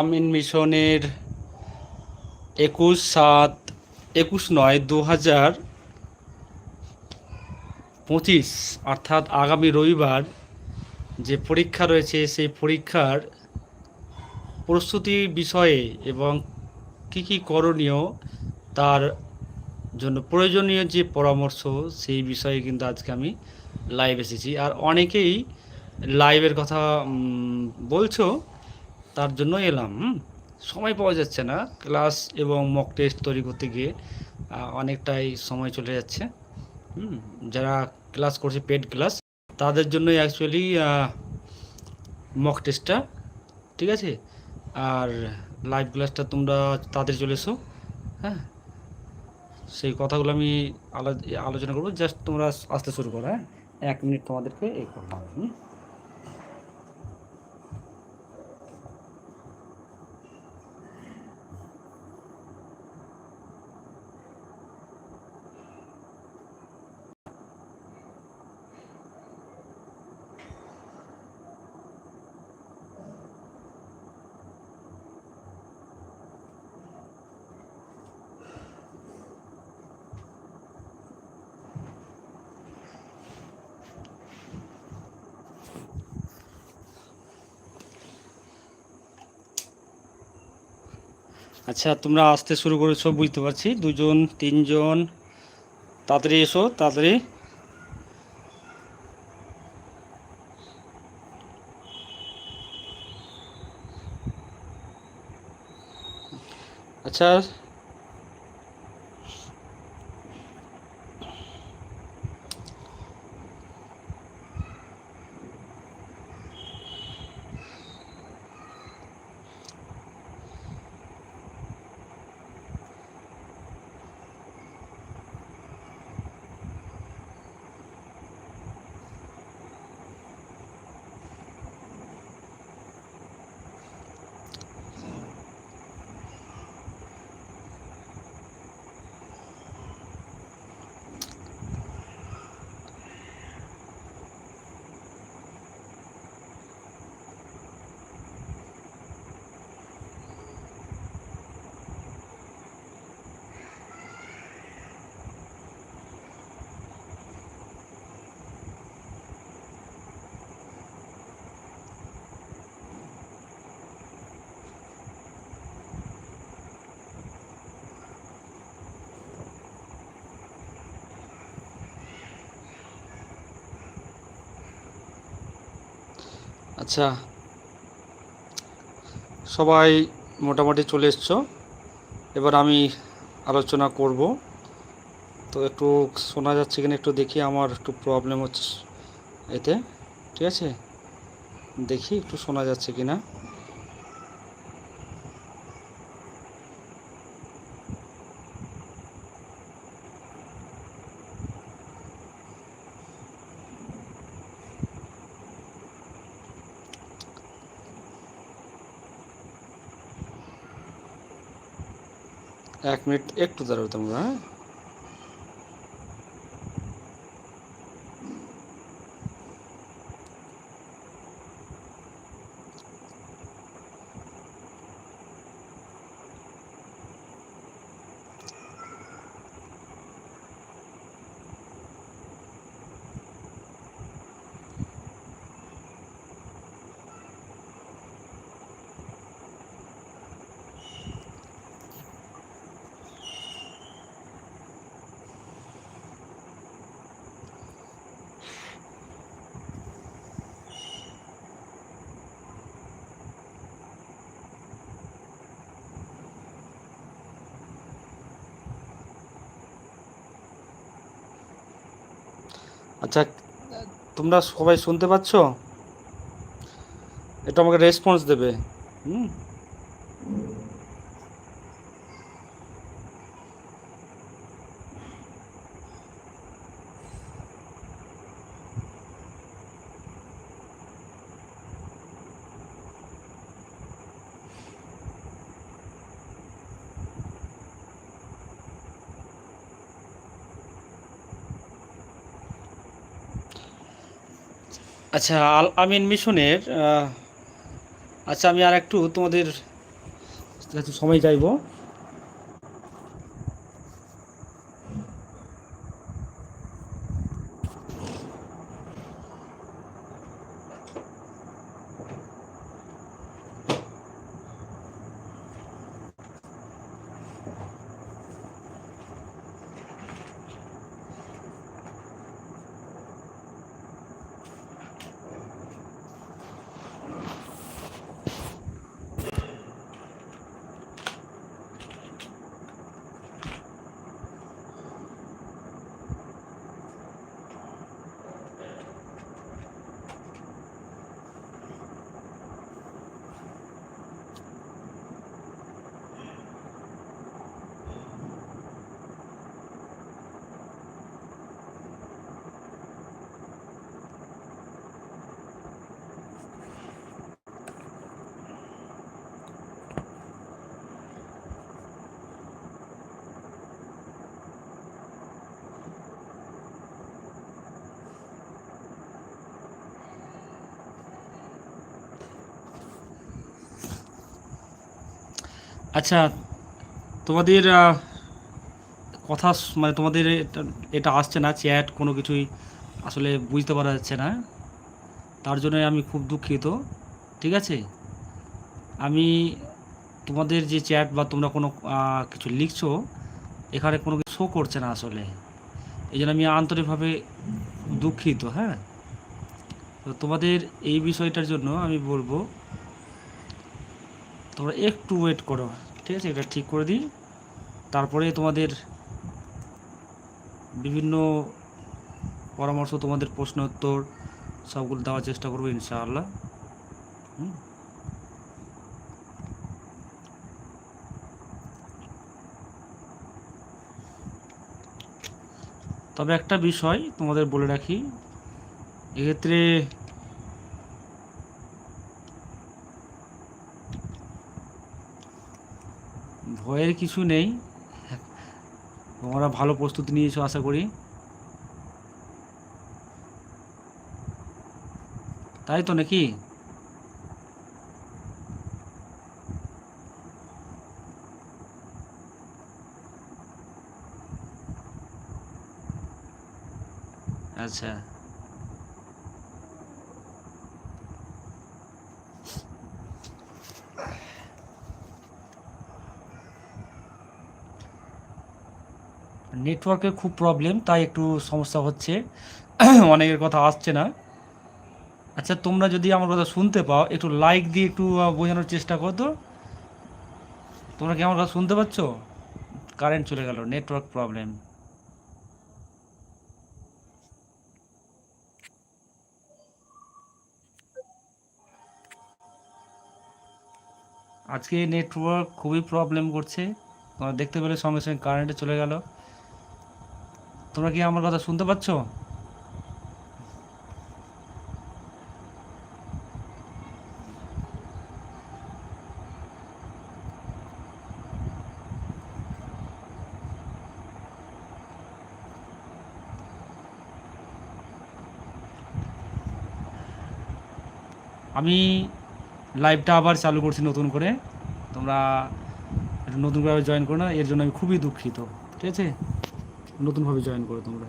আমিন মিশনের একুশ সাত, একুশ নয় দু হাজার পঁচিশ, অর্থাৎ আগামী রবিবার যে পরীক্ষা রয়েছে, সেই পরীক্ষার প্রস্তুতি বিষয়ে এবং কি কি করণীয় তার জন্য প্রয়োজনীয় যে পরামর্শ, সেই বিষয়ে কিন্তু আজকে আমি লাইভ এসেছি। আর অনেকেই লাইভের কথা বলছো তার জন্য এলাম সময় পাওয়া যাচ্ছে না। ক্লাস এবং মক টেস্ট তৈরি করতে গিয়ে অনেকটাই সময় চলে যাচ্ছে যারা ক্লাস করছে পেড ক্লাস তাদের জন্যই অ্যাকচুয়ালি মক টেস্টটা ঠিক আছে? আর লাইভ ক্লাসটা তোমরা তাদের চলে এসো হ্যাঁ? সেই কথাগুলো আমি আলো- আলোচনা করব জাস্ট তোমরা আসতে শুরু করো হ্যাঁ? এক মিনিট তোমাদেরকে এই করলাম আচ্ছা তোমরা আসতে শুরু করেছ বুঝতে পারছি। দুজন তিনজন তাড়াতাড়ি এসো তাড়াতাড়ি। আচ্ছা আচ্ছা সবাই মোটামুটি চলে এসছো। এবার আমি আলোচনা করব। তো একটু শোনা যাচ্ছে কিনা একটু দেখি, আমার একটু প্রবলেম হচ্ছে এতে। ঠিক আছে? দেখি একটু শোনা যাচ্ছে কিনা। এক মিনিট একটু দাঁড়াও তোমরা হ্যাঁ? আচ্ছা তোমরা সবাই শুনতে পাচ্ছ? এটা আমাকে রেসপন্স দেবে। হুম? আচ্ছা আল আমিন মিশনের আচ্ছা আমি আর একটু তোমাদের সময় চাইব আচ্ছা তোমাদের কথা মানে তোমাদের এটা আসছে না, চ্যাট কোনো কিছুই আসলে বুঝতে পারা যাচ্ছে না। তার জন্য আমি খুব দুঃখিত, ঠিক আছে? আমি তোমাদের যে চ্যাট বা তোমরা কোনো কিছু লিখছো, এখানে কোনো কিছু শো করছে না আসলে। এই জন্য আমি আন্তরিকভাবে দুঃখিত হ্যাঁ? তো তোমাদের এই বিষয়টার জন্য আমি বলব তোমরা একটু ওয়েট করো, ঠিক আছে? এটা ঠিক করে দিই। তারপরে তোমাদের বিভিন্ন পরামর্শ, তোমাদের প্রশ্ন উত্তর সবগুলো দেওয়ার চেষ্টা করব, ইনশাআল্লাহ। তবে একটা বিষয় তোমাদের বলে রাখি, এক্ষেত্রে ভয়ের কিছু নেই। তোমরা ভালো প্রস্তুতি নিয়েছো আশা করি। তাই তো নাকি? আচ্ছা। নেটওয়ার্কের খুব প্রবলেম তাই একটু সমস্যা হচ্ছে। অনেকের কথা আসছে না। আচ্ছা তোমরা যদি আমার কথা শুনতে পাও, একটু লাইক দিয়ে একটু বোঝানোর চেষ্টা করো তো। তোমরা কি আমার কথা শুনতে পাচ্ছ? কারেন্ট চলে গেল নেটওয়ার্ক প্রবলেম আজকে নেটওয়ার্ক খুবই প্রবলেম করছে। তোমরা দেখতে পেলে সঙ্গে সঙ্গে কারেন্টে চলে গেল। তোমরা কি আমার কথা শুনতে পাচ্ছ? আমি লাইভটা আবার চালু করছি নতুন করে। তোমরা একটু নতুন করে জয়েন করো না, এর জন্য আমি খুবই দুঃখিত। ঠিক আছে? নতুনভাবে জয়েন করো তোমরা।